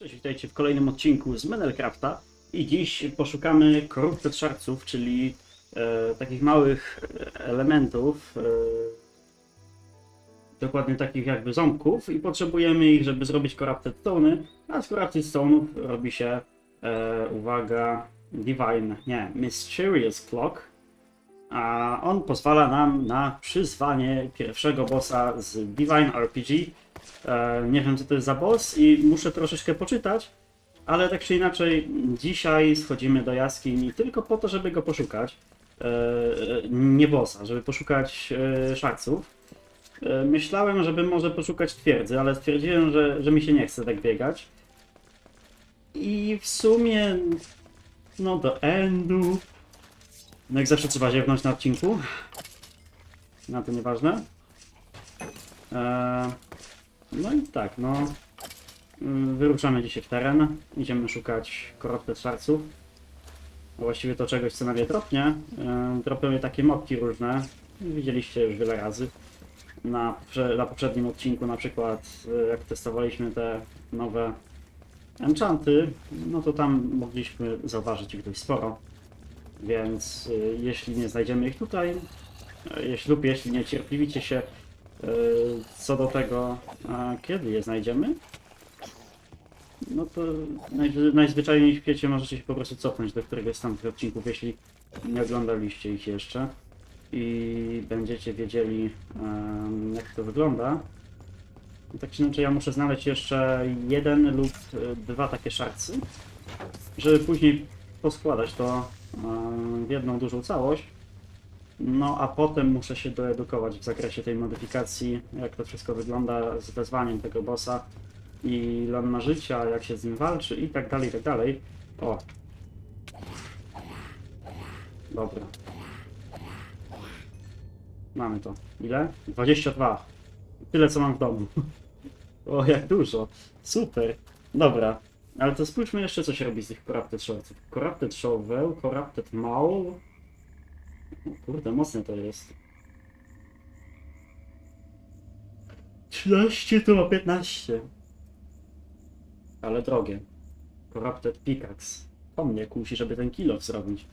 Cześć, witajcie w kolejnym odcinku z Menelcrafta. I dziś poszukamy corrupted shardsów, czyli e, takich małych e, elementów, e, dokładnie takich jakby ząbków. I potrzebujemy ich, żeby zrobić corrupted stony, a z corrupted stone'ów robi się, e, uwaga, divine, nie, mysterious clock, a on pozwala nam na przyzwanie pierwszego bossa z Divine RPG. E, nie wiem co to jest za boss i muszę troszeczkę poczytać, ale tak czy inaczej dzisiaj schodzimy do jaskini tylko po to, żeby go poszukać. E, nie bossa, żeby poszukać e, szarców. E, myślałem, żeby może poszukać twierdzy, ale stwierdziłem, że, że mi się nie chce tak biegać. I w sumie no do endu no jak zawsze trzeba ziewnąć na odcinku. Na to nieważne. Eee, no i tak, no. Ym, Wyruszamy dzisiaj w teren. Idziemy szukać corrupted szarców. Właściwie to czegoś, co na mnie dropnie. Je takie mopki różne. Widzieliście już wiele razy. Na, na poprzednim odcinku na przykład, e, jak testowaliśmy te nowe enchanty, no to tam mogliśmy zauważyć ich dość sporo. Więc y, jeśli nie znajdziemy ich tutaj, y, jeśli lub jeśli nie cierpliwicie się y, co do tego, kiedy je znajdziemy, no to najwy- najzwyczajniej w świecie możecie się po prostu cofnąć do któregoś z tamtych odcinków, jeśli nie oglądaliście ich jeszcze i będziecie wiedzieli jak to wygląda. Tak czy inaczej ja muszę znaleźć jeszcze jeden lub dwa takie szarcy, żeby później poskładać to w jedną dużą całość. No a potem muszę się doedukować w zakresie tej modyfikacji, jak to wszystko wygląda z wezwaniem tego bossa i on ma życia, jak się z nim walczy i tak dalej, i tak dalej. O. Dobra. Mamy to. Ile? 22. Tyle co mam w domu. O, jak dużo. Super. Dobra. Ale to spójrzmy jeszcze, co się robi z tych Corrupted Shortsów. Corrupted Shovel, Corrupted Maul. Kurde, mocne to jest. 13 to ma 15. Ale drogie. Corrupted Pickaxe. To mnie kusi, żeby ten kilo zrobić.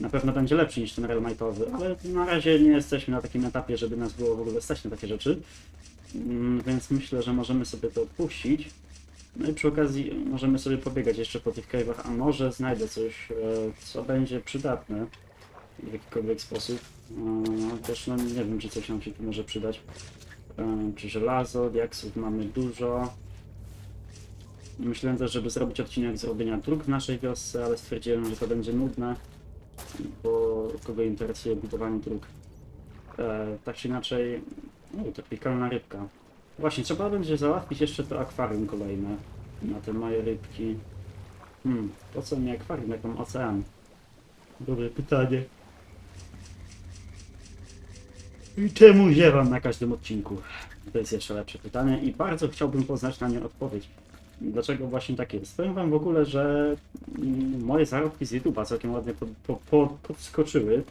Na pewno będzie lepszy niż ten Realmite'owy, ale na razie nie jesteśmy na takim etapie, żeby nas było w ogóle stać na takie rzeczy. Mm, Więc myślę, że możemy sobie to odpuścić. No i przy okazji możemy sobie pobiegać jeszcze po tych cave'ach, a może znajdę coś, e, co będzie przydatne w jakikolwiek sposób. E, Też no nie wiem, czy coś nam się tu może przydać. Czy żelazo, diaksów mamy dużo. Myślałem też, żeby zrobić odcinek z robienia dróg w naszej wiosce, ale stwierdziłem, że to będzie nudne, bo kogo interesuje budowanie dróg. E, tak czy inaczej, o, to piekalna rybka. Właśnie, trzeba będzie załatwić jeszcze to akwarium kolejne na te moje rybki. Hmm, po co mi akwarium, jak mam ocean? Dobre pytanie. I czemu ziewam na każdym odcinku? To jest jeszcze lepsze pytanie i bardzo chciałbym poznać na nie odpowiedź. Dlaczego właśnie tak jest? Powiem wam w ogóle, że mm, moje zarobki z YouTube'a całkiem ładnie pod, po, po, podskoczyły,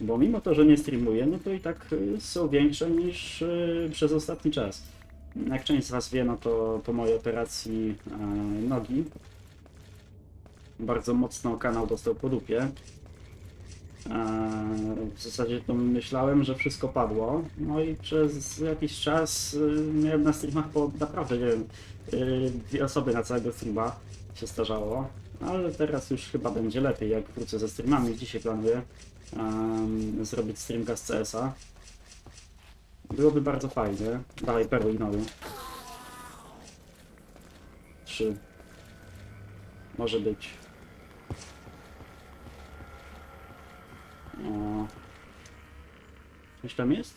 bo mimo to, że nie streamuję, no to i tak y, są większe niż y, przez ostatni czas. Jak część z Was wie, no to po mojej operacji nogi bardzo mocno kanał dostał po dupie. E, w zasadzie to myślałem, że wszystko padło. No i przez jakiś czas y, miałem na streamach po naprawdę, nie wiem, y, dwie osoby na całego streama się starzało. Ale teraz już chyba będzie lepiej, jak wrócę ze streamami. Dzisiaj planuję em, zrobić streamka z CS-a. Byłoby bardzo fajnie. Dalej perły i nowy. Trzy. Może być. Coś tam jest?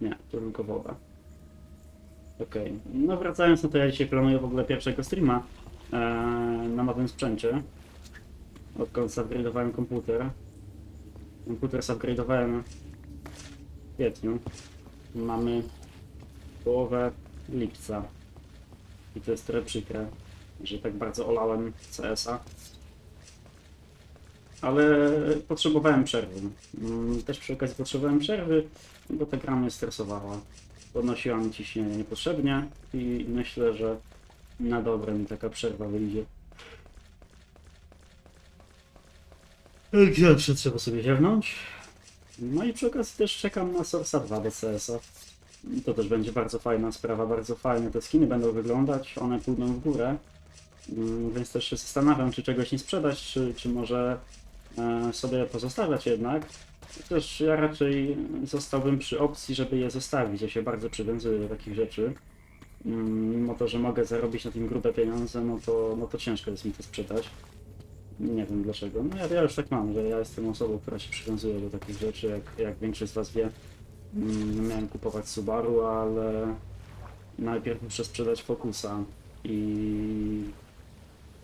Nie, to tylko woda. Okej. No wracając, no to ja dzisiaj planuję w ogóle pierwszego streama e, na nowym sprzęcie. Odkąd zupgrade'owałem komputer. Komputer zupgrade'owałem w kwietniu. Mamy połowę lipca. I to jest trochę przykre, że tak bardzo olałem CS-a. Ale potrzebowałem przerwy. Mm, Też przy okazji potrzebowałem przerwy, bo ta gra mnie stresowała. Podnosiła mi ciśnienie niepotrzebnie i myślę, że Na dobre mi taka przerwa wyjdzie. Zawsze trzeba sobie ziewnąć. No i przy okazji też czekam na Sorsa 2 do CS-a. To też będzie bardzo fajna sprawa, bardzo fajnie te skiny będą wyglądać, one pójdą w górę. Mm, Więc też się zastanawiam, czy czegoś nie sprzedać, czy, czy może sobie pozostawiać jednak. Też ja raczej zostałbym przy opcji, żeby je zostawić. Ja się bardzo przywiązuję do takich rzeczy. Mm, Mimo to, że mogę zarobić na tym grube pieniądze, no to, no to ciężko jest mi to sprzedać. Nie wiem dlaczego. No ja, ja już tak mam, że ja jestem osobą, która się przywiązuje do takich rzeczy, jak, jak większość z Was wie. Mm, Miałem kupować Subaru, ale najpierw muszę sprzedać Focusa i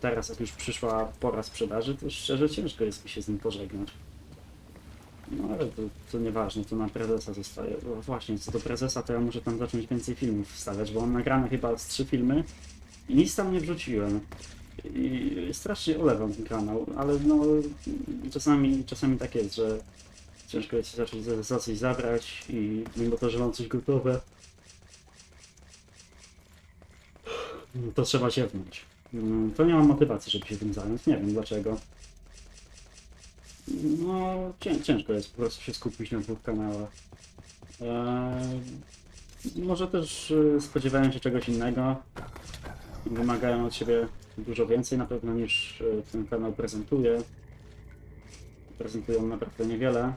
teraz jak już przyszła pora sprzedaży, to szczerze ciężko jest mi się z nim pożegnać. No ale to, to nieważne, to na prezesa zostaje. O, właśnie, co do prezesa, to ja muszę tam zacząć więcej filmów wstawiać, bo on nagrane chyba z trzy filmy i nic tam nie wrzuciłem. I strasznie olewam ten kanał, ale no czasami, czasami tak jest, że ciężko jest się zacząć za, coś zabrać i mimo to, że mam coś gotowe, to trzeba ziewnąć. Mm, To nie mam motywacji, żeby się tym zająć, nie wiem dlaczego. No, cię, ciężko jest po prostu się skupić na dwóch kanałach. Eee, może też y, spodziewałem się czegoś innego. Wymagają od siebie dużo więcej na pewno niż y, ten kanał prezentuje. Prezentują naprawdę niewiele.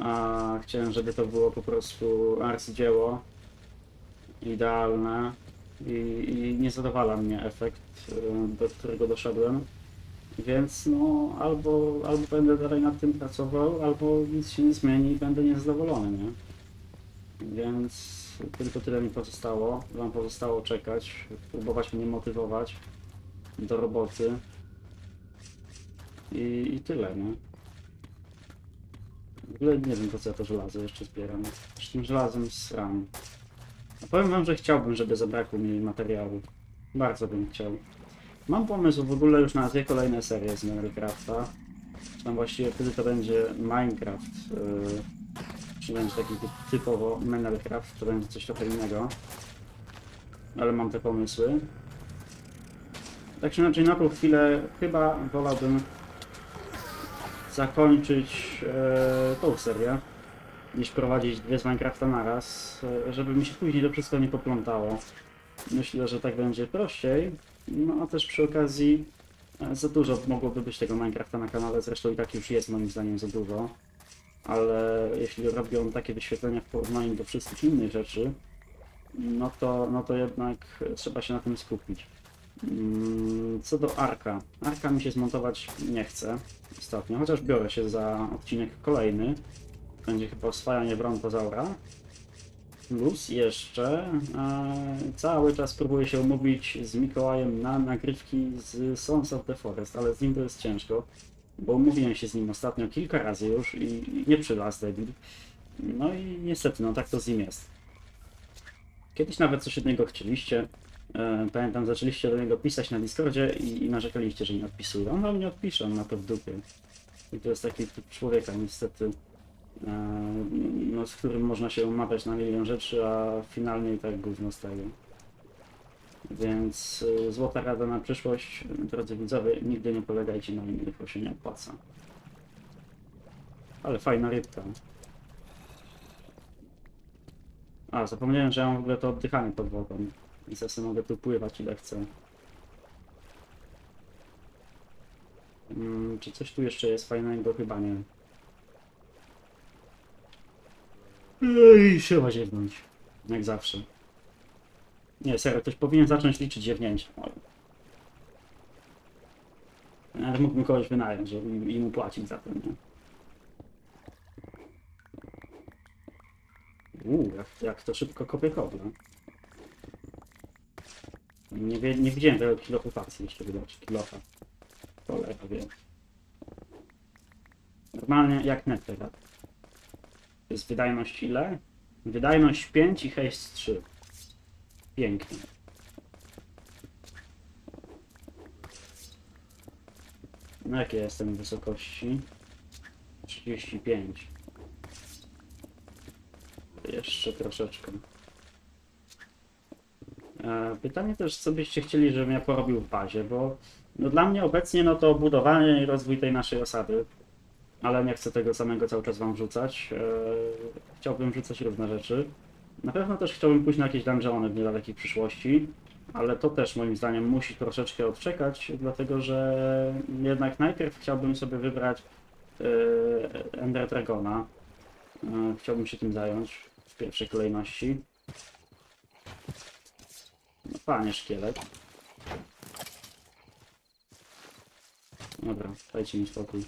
A chciałem, żeby to było po prostu arcydzieło idealne i, i nie zadowala mnie efekt, y, do którego doszedłem. Więc no, albo, albo będę dalej nad tym pracował, albo nic się nie zmieni i będę niezadowolony, nie? Więc tylko tyle mi pozostało. Wam pozostało czekać, próbować mnie motywować do roboty. I, i tyle, nie? W ogóle nie wiem po co ja to żelazo jeszcze zbieram. Z tym żelazem sram. Powiem wam, że chciałbym, żeby zabrakło mi materiału. Bardzo bym chciał. Mam pomysł w ogóle już na dwie kolejne serie z Minecrafta. Tam właściwie wtedy to będzie Minecraft. Yy, czy będzie taki typ, typowo Minecraft, to będzie coś trochę innego. Ale mam te pomysły. Tak czy inaczej na tą chwilę chyba wolałbym zakończyć e, tą serię niż prowadzić dwie z Minecrafta naraz, e, żeby mi się później to wszystko nie poplątało. Myślę, że tak będzie prościej. No a też przy okazji e, za dużo mogłoby być tego Minecrafta na kanale, zresztą i tak już jest moim zdaniem za dużo. Ale jeśli robią takie wyświetlenia w porównaniu do wszystkich innych rzeczy, no to, no to jednak trzeba się na tym skupić. Mm, Co do Arka. Arka mi się zmontować nie chce ostatnio, chociaż biorę się za odcinek kolejny. Będzie chyba oswajanie brontozaura. Plus jeszcze e, cały czas próbuję się umówić z Mikołajem na nagrywki z Sons of the Forest, ale z nim to jest ciężko, bo umówiłem się z nim ostatnio kilka razy już i, nie przylazł debil. No i niestety, no tak to z nim jest. Kiedyś nawet coś od niego chcieliście. E, pamiętam, zaczęliście do niego pisać na Discordzie i, i narzekaliście, że nie odpisuje. On wam nie odpisze, on ma to w dupie. I to jest taki typ człowieka niestety, no, z którym można się umawiać na milion rzeczy, a finalnie i tak gówno staje. Więc e, złota rada na przyszłość, drodzy widzowie, nigdy nie polegajcie na innych, bo się nie opłaca. Ale fajna rybka. A, zapomniałem, że ja mam w ogóle to oddychanie pod wodą. Ja sobie mogę tu pływać ile chcę. Mm, czy coś tu jeszcze jest fajnego? Chyba nie. Ej, trzeba ziewnąć. Jak zawsze. Nie, serio, ktoś powinien zacząć liczyć ziewnięcia. Nawet mógłbym kogoś wynająć, żeby im- im płacić za to, nie? Uuu, jak, jak to szybko kopie kobla. Nie, wie, nie widziałem tego kilofu fakcji jeszcze wydać, kilofa. Cholera wie. Normalnie jak net teraz. To jest wydajność ile? Wydajność 5 i haste 3. Pięknie. Na jakiej jestem wysokości? 35. Jeszcze troszeczkę. E, Pytanie też, co byście chcieli, żebym ja porobił w bazie, bo no dla mnie obecnie no to budowanie i rozwój tej naszej osady, ale nie chcę tego samego cały czas wam wrzucać. E, Chciałbym wrzucać różne rzeczy. Na pewno też chciałbym pójść na jakieś dungeony w niedalekiej przyszłości, ale to też moim zdaniem musi troszeczkę odczekać, dlatego że jednak najpierw chciałbym sobie wybrać e, Ender Dragona. E, Chciałbym się tym zająć w pierwszej kolejności. No panie szkielet. Dobra, dajcie mi spokój.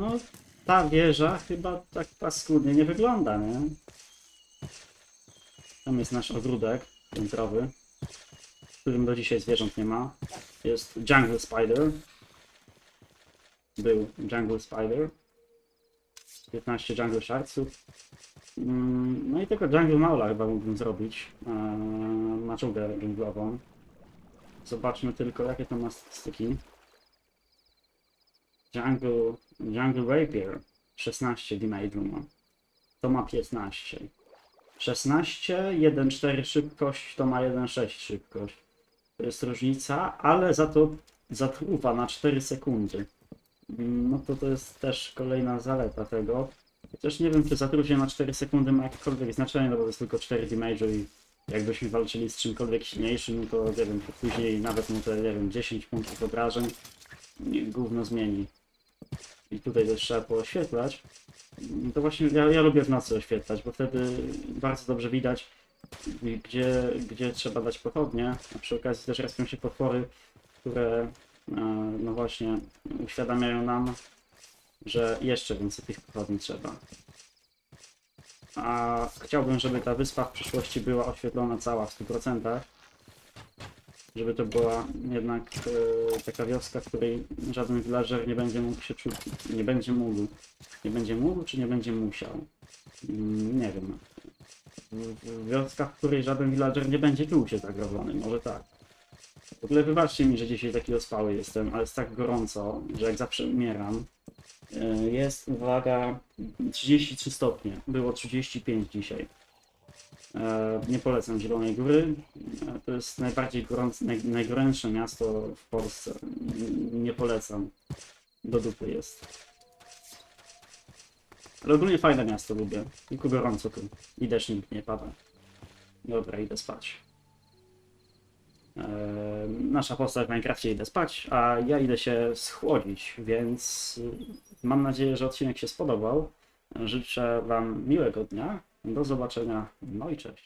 No, ta wieża chyba tak paskudnie nie wygląda, nie? Tam jest nasz ogródek piętrowy, w którym do dzisiaj zwierząt nie ma. Jest Jungle Spider. Był Jungle Spider. 15 Jungle Sharksów. Mm, No i tego Jungle Maula chyba mógłbym zrobić. Eee, Maczugę dżunglową. Zobaczmy tylko jakie to ma statystyki. Jungle, Jungle Rapier 16 damage'u ma. To ma 15. 16, 1,4 szybkość, to ma 1,6 szybkość. To jest różnica, ale za to zatruwa na 4 sekundy. Mm, No to to jest też kolejna zaleta tego. Chociaż nie wiem, czy zatrucie na 4 sekundy ma jakiekolwiek znaczenie, no bo to jest tylko 4 damage'u i jakbyśmy walczyli z czymkolwiek silniejszym, no to nie wiem, później nawet mu te, nie wiem, 10 punktów obrażeń gówno zmieni. I tutaj też trzeba pooświetlać. To właśnie ja, ja lubię w nocy oświetlać, bo wtedy bardzo dobrze widać, gdzie, gdzie trzeba dać pochodnie. A przy okazji też respią się potwory, które e, no właśnie uświadamiają nam, że jeszcze więcej tych pochodni trzeba. A chciałbym, żeby ta wyspa w przyszłości była oświetlona cała w 100%. Żeby to była jednak e, taka wioska, w której żaden villager nie będzie mógł się czuć, nie będzie mógł. Nie będzie mógł, czy nie będzie musiał? Mm, Nie wiem. Wioska, w której żaden villager nie będzie czuł się zagrożony, może tak. W ogóle wybaczcie mi, że dzisiaj taki ospały jestem, ale jest tak gorąco, że jak zawsze umieram. E, Jest, uwaga, 33 stopnie. Było 35 dzisiaj. E, Nie polecam Zielonej Góry. E, To jest najbardziej gorące, naj, najgorętsze miasto w Polsce. Nie polecam. Do dupy jest. Ale ogólnie fajne miasto lubię. Tylko gorąco tu. I deszcz nigdy nie pada. Dobra, idę spać. Eee, nasza postać w Minecrafcie idę spać, a ja idę się schłodzić, więc mam nadzieję, że odcinek się spodobał. Życzę Wam miłego dnia. Do zobaczenia. No i cześć.